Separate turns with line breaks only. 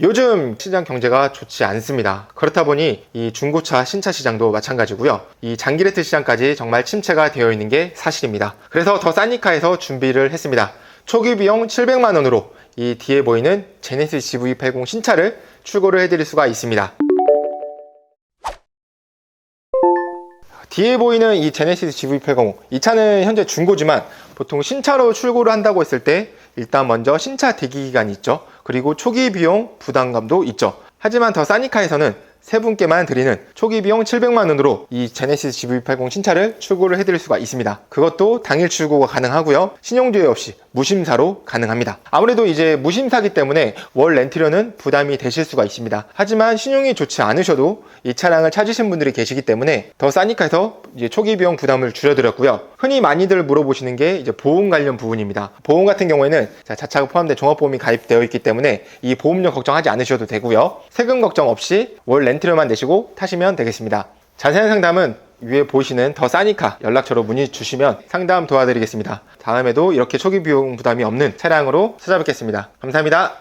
요즘 시장 경제가 좋지 않습니다. 그렇다 보니 이 중고차 신차 시장도 마찬가지고요. 이 장기 레트 시장까지 정말 침체가 되어 있는 게 사실입니다. 그래서 더 사니카에서 준비를 했습니다. 초기 비용 700만 원으로 이 뒤에 보이는 제네시스 GV80 신차를 출고를 해드릴 수가 있습니다. 뒤에 보이는 이 제네시스 GV80 이 차는 현재 중고지만 보통 신차로 출고를 한다고 했을 때 일단 먼저 신차 대기 기간이 있죠. 그리고 초기 비용 부담감도 있죠. 하지만 더 사니카에서는 세 분께만 드리는 초기 비용 700만 원으로 이 제네시스 GV80 신차를 출고를 해드릴 수가 있습니다. 그것도 당일 출고가 가능하고요. 신용조회 없이 무심사로 가능합니다. 아무래도 이제 무심사기 때문에 월 렌트료는 부담이 되실 수가 있습니다. 하지만 신용이 좋지 않으셔도 이 차량을 찾으신 분들이 계시기 때문에 더 싸니카에서 이제 초기 비용 부담을 줄여드렸고요. 흔히 많이들 물어보시는 게 이제 보험 관련 부분입니다. 보험 같은 경우에는 자, 자차가 포함된 종합보험이 가입되어 있기 때문에 이 보험료 걱정하지 않으셔도 되고요. 세금 걱정 없이 월 렌트 료만 내시고 타시면 되겠습니다. 자세한 상담은 위에 보시는 더 싸니카 연락처로 문의 주시면 상담 도와드리겠습니다. 다음에도 이렇게 초기 비용 부담이 없는 차량으로 찾아뵙겠습니다. 감사합니다.